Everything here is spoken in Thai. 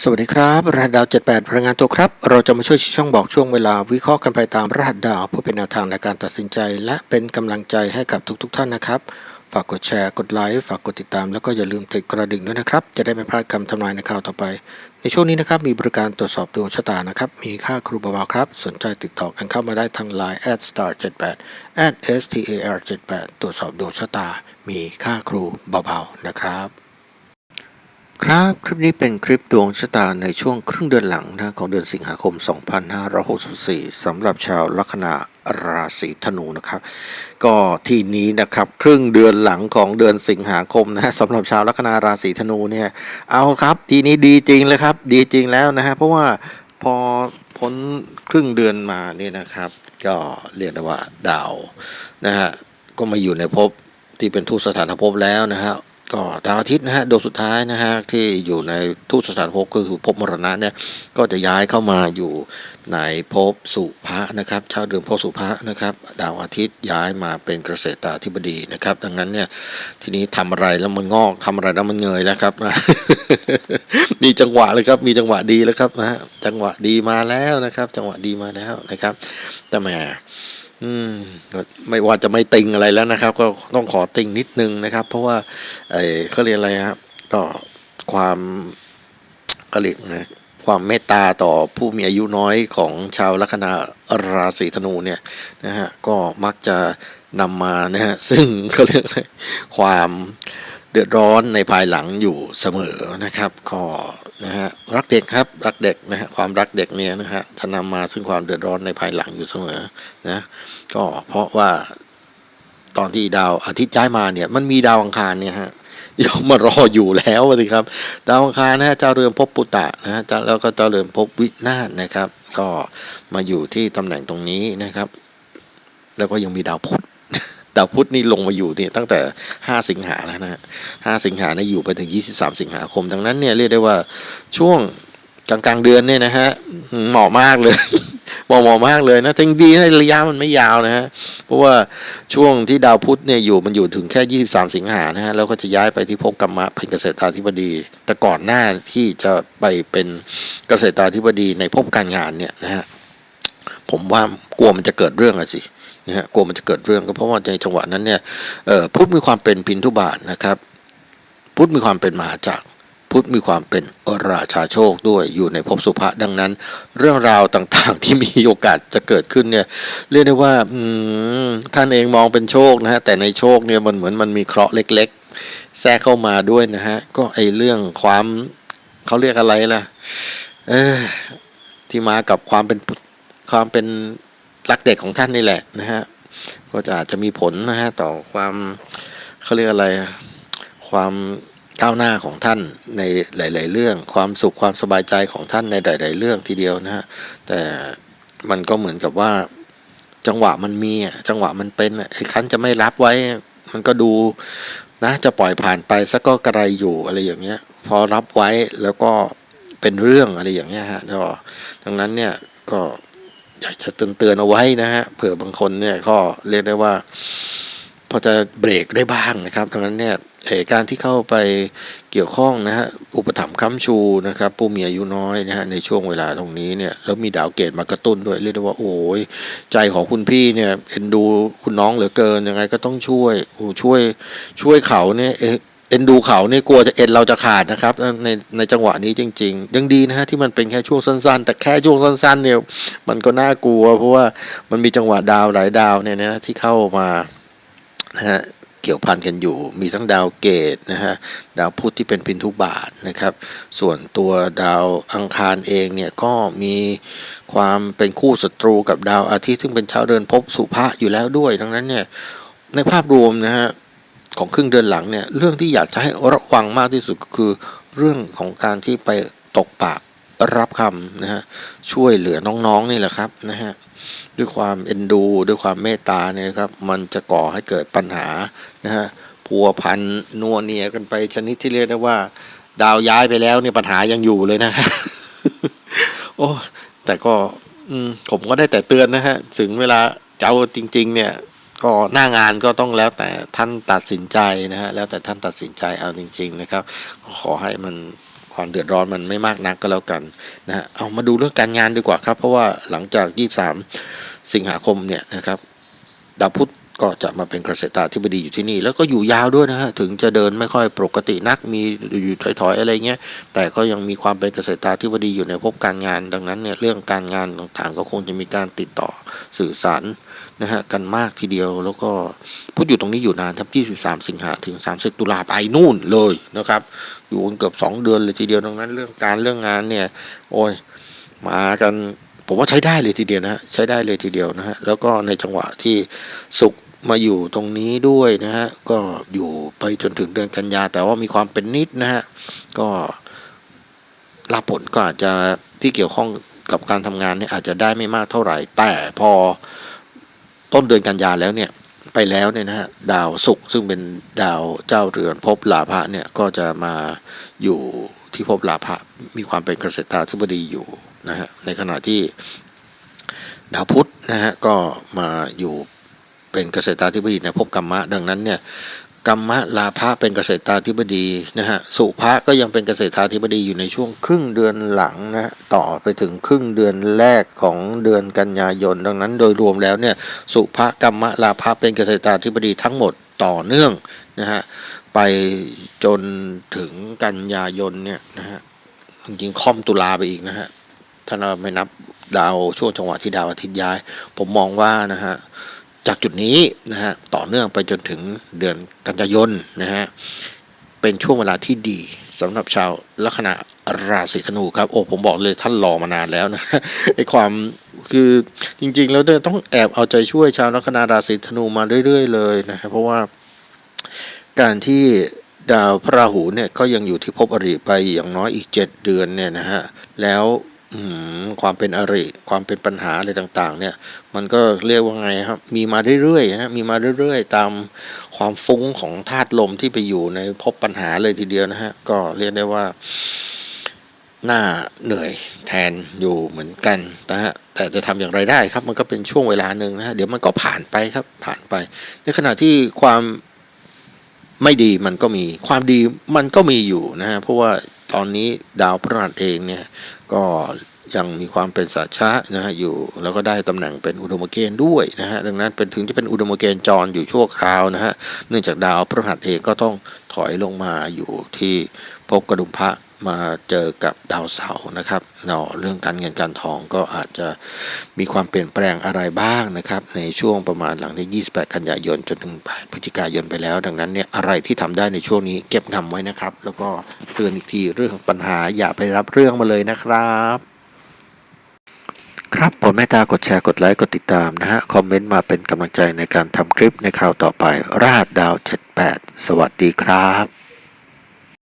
สวัสดีครับ รหัสดาว 78 พลังงานตัวครับ เราจะมาช่วยชี้ช่องบอกช่วงเวลาวิเคราะห์กันไปตามรหัสดาวเพื่อเป็นแนวทางในการตัดสินใจ และเป็นกำลังใจให้กับทุกๆทท่านนะครับ ฝากกดแชร์ กดไลค์ฝากกดติดตาม แล้วก็อย่าลืมติดกระดิ่งด้วยนะครับ จะได้ไม่พลาดคำทำนายในคราวต่อไป ในช่วงนี้นะครับมีบริการตรวจสอบดวงชะตานะครับ มีค่าครูเบาๆครับ สนใจติดต่อกันเข้ามาได้ทาง Line at star 78 at star 78ตรวจสอบดวงชะตา มีค่าครูเบาๆนะครับ ครับคลิปนี้เป็นคลิปดวงชะตาในช่วงครึ่งเดือนหลังนะของเดือนสิงหาคม 2564สำหรับชาวลัคนาราศีธนูนะครับ ก็ที่นี้นะครับครึ่งเดือนหลังของเดือนสิงหาคมนะฮะสำหรับชาวลัคนาราศีธนูเนี่ยเอาครับทีนี้ดีจริงเลยครับ ดีจริงแล้วนะฮะเพราะว่าพอพ้นครึ่งเดือนมาเนี่ยนะครับ ก็เรียกได้ว่าดาวนะฮะก็มาอยู่ในภพที่เป็นทูตสถานภพแล้วนะฮะ ก็ดาวอาทิตย์นะฮะดวงสุดท้ายนะฮะที่อยู่ในทูตสถานภพคือภพมรณะเนี่ยก็จะย้ายเข้ามาอยู่ในภพสุภะนะครับชาวเดือนภพสุภะนะครับดาวอาทิตย์ย้ายมาเป็นเกษตราธิบดีนะครับ ดังนั้นเนี่ยทีนี้ทำอะไรแล้วมันงอกทำอะไรแล้วมันเงยแล้วครับมีจังหวะเลยครับมีจังหวะดีแล้วครับนะฮะจังหวะดีมาแล้วนะครับ จังหวะดีมาแล้วนะครับแต่แหม อืมไม่ว่าจะไม่ติงอะไรแล้วนะครับ ก็ต้องขอติงนิดนึงนะครับ เพราะว่าไอ้เขาเรียกอะไรครับก็ความก็เรียกนะความเมตตาต่อผู้มีอายุน้อยของชาวลัคนาราศีธนูเนี่ยนะฮะก็มักจะนำมานะฮะซึ่งเขาเรียกอะไรความเดือดร้อนในภายหลังอยู่เสมอนะครับ ก็ นะฮะรักเด็กครับรักเด็กนะฮะความรักเด็กเนี่ยนะฮะจะนำมาซึ่งความเดือดร้อนในภายหลังอยู่เสมอนะก็เพราะว่าตอนที่ดาวอาทิตย์ย้ายมาเนี่ย มันมีดาวอังคารเนี่ยฮะยอมมารออยู่แล้วสิครับ ดาวอังคารนะฮะเจ้าเรือนภพปุตตะนะฮะแล้วก็เจ้าเรือนภพวินาศนะครับ ก็มาอยู่ที่ตำแหน่งตรงนี้นะครับ แล้วก็ยังมีดาวพุธ ดาวพุธนี่ลงมาอยู่เนี่ยตั้งแต่ 5 สิงหาแล้วนะฮะ5สิงหาเนี่ยอยู่ไปถึง 23 สิงหาคม ดังนั้นเนี่ยเรียกได้ว่าช่วงกลางกลางเดือนเนี่ยนะฮะเหมาะมากเลยเหมาะเหมาะมากเลยนะทั้งดีนะระยะมันไม่ยาวนะฮะเพราะว่าช่วงที่ดาวพุธเนี่ยอยู่มันอยู่ถึงแค่ 23 สิงหานะฮะแล้วก็จะย้ายไปที่ภพกรรมะเป็นเกษตราธิบดี แต่ก่อนหน้าที่จะไปเป็นเกษตราธิบดีในภพการงานเนี่ยนะฮะ ผมว่ากลัวมันจะเกิดเรื่องอะสินะฮะกลัวมันจะเกิดเรื่องก็เพราะว่าในจังหวะนั้นเนี่ยเอ่อพุทธมีความเป็นพินทุบาทนะครับ พุทธมีความเป็นมหาจักรพุทธมีความเป็นราชาโชคด้วยอยู่ในภพสุภะดังนั้น เรื่องราวต่างๆที่มีโอกาสจะเกิดขึ้นเนี่ยเรียกได้ว่าท่านเองมองเป็นโชคนะฮะแต่ในโชคเนี่ยมันเหมือนมันมีเคราะห์เล็ก ๆ แทรกเข้ามาด้วยนะฮะก็ไอเรื่องความเขาเรียกอะไรล่ะ เออที่มากับความเป็น ความเป็นรักเด็กของท่านนี่แหละนะฮะก็จะอาจจะมีผลนะฮะต่อความเขาเรียกอะไร ความก้าวหน้าของท่านในหลาย ๆ เรื่อง ความสุขความสบายใจของท่านในหลาย ๆ เรื่องทีเดียวนะฮะแต่มันก็เหมือนกับว่าจังหวะมันมีอะจังหวะมันเป็นอะไอ้คันจะไม่รับไว้ มันก็ดูนะจะปล่อยผ่านไปสักก็กระไรอยู่อะไรอย่างเงี้ย พอรับไว้แล้วก็เป็นเรื่องอะไรอย่างเงี้ยฮะดังนั้นเนี่ยก็ อยากจะเตือนเอนๆเอาไว้นะฮะเผื่อบางคนเนี่ยก็เรียกได้ว่า พอจะเบรกได้บ้างนะครับดังนั้นเนี่ยเอ่อการที่เข้าไปเกี่ยวข้องนะฮะอุปถัมภ์ค้ำชูนะครับผู้มีอายุน้อยนะฮะในช่วงเวลาตรงนี้เนี่ยแล้วมีดาวเกตมากระตุ้นด้วยเรียกได้ว่าโอ้ยใจของคุณพี่เนี่ยเอ็นดูคุณน้องเหลือเกินยังไงก็ต้องช่วยโอ้ช่วยช่วยเขาเนี่ย เอ็นดูเขาเนี่ยกลัวจะเอ็นเราจะขาดนะครับ ในในจังหวะนี้จริง ๆ ยังดีนะฮะที่มันเป็นแค่ช่วงสั้นๆ แต่แค่ช่วงสั้นๆเนี่ยมันก็น่ากลัว เพราะว่ามันมีจังหวะดาวหลายดาวเนี่ยนะที่เข้ามานะฮะเกี่ยวพันกันอยู่ มีทั้งดาวเกตนะฮะ ดาวพุธที่เป็นพินทุบาทนะครับ ส่วนตัวดาวอังคารเองเนี่ยก็มีความเป็นคู่ศัตรูกับดาวอาทิตย์ซึ่งเป็นชาวเดินภพสุภะอยู่แล้วด้วย ดังนั้นเนี่ยในภาพรวมนะฮะ ของครึ่งเดือนหลังเนี่ยเรื่องที่อยากจะให้ระวังมากที่สุดก็คือ เรื่องของการที่ไปตกปากรับคำนะฮะช่วยเหลือน้องๆนี่แหละครับนะฮะด้วยความเอ็นดู ด้วยความเมตตาเนี่ยครับ มันจะก่อให้เกิดปัญหานะฮะพัวพันนัวเนียกันไปชนิดที่เรียกได้ว่า ดาวย้ายไปแล้วเนี่ยปัญหายังอยู่เลยนะฮะโอ้แต่ก็อืผมก็ได้แต่เตือนนะฮะ ถึงเวลาเจะเอาจริง ๆ เนี่ย ก็หน้างานก็ต้องแล้วแต่ท่านตัดสินใจนะฮะแล้วแต่ท่านตัดสินใจเอาจริง ๆ นะครับ ขอให้มันความเดือดร้อนมันไม่มากนักก็แล้วกันนะฮะเอามาดูเรื่องการงานดีกว่าครับ เพราะว่าหลังจาก 23 สิงหาคมเนี่ยนะครับดาวพุธ ก็จะมาเป็นเกษตราธิบดีอยู่ที่นี่ แล้วก็อยู่ยาวด้วยนะฮะถึงจะเดินไม่ค่อยปกตินักมีอยู่ถอยๆอะไรเงี้ยแต่ก็ยังมีความเป็นเกษตราธิบดีอยู่ในภพการงาน ดังนั้นเนี่ยเรื่องการงานต่างๆ ก็คงจะมีการติดต่อสื่อสารนะฮะกันมากทีเดียวแล้วก็พุธอยู่ตรงนี้อยู่นานครับ 23 สิงหาถึง 30 ตุลาไปนู่นเลยนะครับ อยู่เกือบ 2 เดือนเลยทีเดียวดังนั้นเรื่องการเรื่องงานเนี่ยโอ้ยมากัน ผมว่าใช้ได้เลยทีเดียวนะใช้ได้เลยทีเดียวนะฮะแล้วก็ในจังหวะที่สุขมาอยู่ตรงนี้ด้วยนะฮะก็อยู่ไปจนถึงเดือนกันยา แต่ว่ามีความเป็นนิดนะฮะก็ลาผลก็อาจจะที่เกี่ยวข้องกับการทำงานเนี่ยอาจจะได้ไม่มากเท่าไหร่ แต่พอต้นเดือนกันยาแล้วเนี่ยไปแล้วเนี่ยนะฮะดาวศุกร์ซึ่งเป็นดาวเจ้าเรือนภพลาภะเนี่ยก็จะมาอยู่ที่ภพลาภะมีความเป็นเกษตราธิบดีอยู่ นะฮะในขณะที่ดาวพุธนะฮะก็มาอยู่เป็นเกษตราธิบดีในภพกรรมะ ดังนั้นเนี่ยกรรมะลาภะเป็นเกษตราธิบดีนะฮะสุภะก็ยังเป็นเกษตราธิบดีอยู่ในช่วงครึ่งเดือนหลังนะต่อไปถึงครึ่งเดือนแรกของเดือนกันยายน ดังนั้นโดยรวมแล้วเนี่ยสุภะกรรมะลาภะเป็นเกษตราธิบดีทั้งหมดต่อเนื่องนะฮะไปจนถึงกันยายนเนี่ยนะฮะจริงๆค่อมตุลาไปอีกนะฮะ ถ้าเราไม่นับดาวช่วงจังหวะที่ดาวอาทิตย์ย้าย ผมมองว่านะฮะจากจุดนี้นะฮะต่อเนื่องไปจนถึงเดือนกันยายนนะฮะเป็นช่วงเวลาที่ดีสำหรับชาวลัคนาราศีธนูครับ โอ้ผมบอกเลยท่านรอมานานแล้วนะไอความคือจริง ๆ แล้วเนี่ยต้องแอบเอาใจช่วยชาวลัคนาราศีธนูมาเรื่อย ๆ เลยนะครับเพราะว่าการที่ดาวพระราหูเนี่ยก็ยังอยู่ที่ภพอริไปอย่างน้อยอีก 7 เดือนเนี่ยนะฮะแล้ว ความเป็นอริ ความเป็นปัญหาอะไรต่างๆ เนี่ย มันก็เรียกว่าไงครับ มีมาเรื่อยๆนะ มีมาเรื่อยๆ ตามความฟุ้งของธาตุลมที่ไปอยู่ในภพปัญหาเลยทีเดียวนะฮะ ก็เรียกได้ว่าหน่าเหนื่อยแทนอยู่เหมือนกันนะฮะ แต่จะทำอย่างไรได้ครับ มันก็เป็นช่วงเวลาหนึ่งนะฮะ เดี๋ยวมันก็ผ่านไปครับ ผ่านไป ในขณะที่ความไม่ดีมันก็มี ความดีมันก็มีอยู่นะฮะ เพราะว่าตอนนี้ดาวพฤหัสเองเนี่ย ก็ยังมีความเป็นสัจฉะนะฮะอยู่ แล้วก็ได้ตำแหน่งเป็นอุดมเกณฑ์ด้วยนะฮะดังนั้นเป็นถึงจะเป็นอุดมเกณฑ์จรอยู่ชั่วคราวนะฮะเนื่องจากดาวพฤหัสเองก็ต้องถอยลงมาอยู่ที่ภพกระดุมพระมาเจอกับดาวเสาร์นะครับเนาะเรื่องการเงินการทองก็อาจจะมีความเปลี่ยนแปลงอะไรบ้างนะครับ ในช่วงประมาณหลังที่ 28 กันยายนจนถึง8พฤศจิกายนไปแล้ว ดังนั้นเนี่ยอะไรที่ทำได้ในช่วงนี้เก็บงำไว้นะครับ แล้วก็ ตือนอีกทีเรื่องของปัญหาอย่าไปรับเรื่องมาเลยนะครับ ครับโปรดเมตตากดแชร์กดไลค์กดติดตามนะฮะ คอมเมนต์มาเป็นกำลังใจในการทำคลิปในคราวต่อไปราดดาว 78 สวัสดีครับ